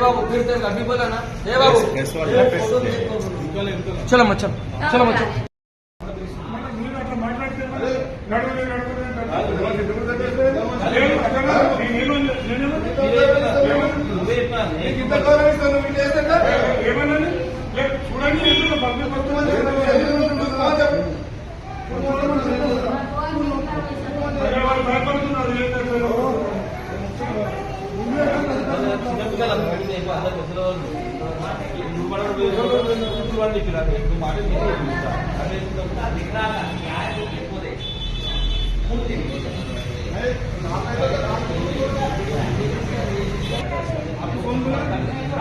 बाबू बोला ना ये चलो चलो चलो मच ఇంత గౌరవిస్తాను వీళ్ళు చేస్తే ఏమన్నాను లేదు, చూడండి ఎందుకు పబ్లిక్ వస్తున్నది అయ్యో,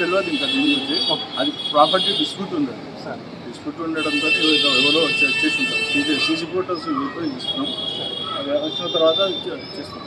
తెలియదు ఇంకా దీని గురించి. అది ప్రాపర్టీ డిస్ప్యూట్ ఉంది సార్. డిస్ప్యూట్ ఉండడంతో ఎవరో చేసి ఉంటారు. సీసీ సీసీ ఫోటోస్ ఇప్పుడు తీసుకున్నాం అది వచ్చిన తర్వాత చేస్తాం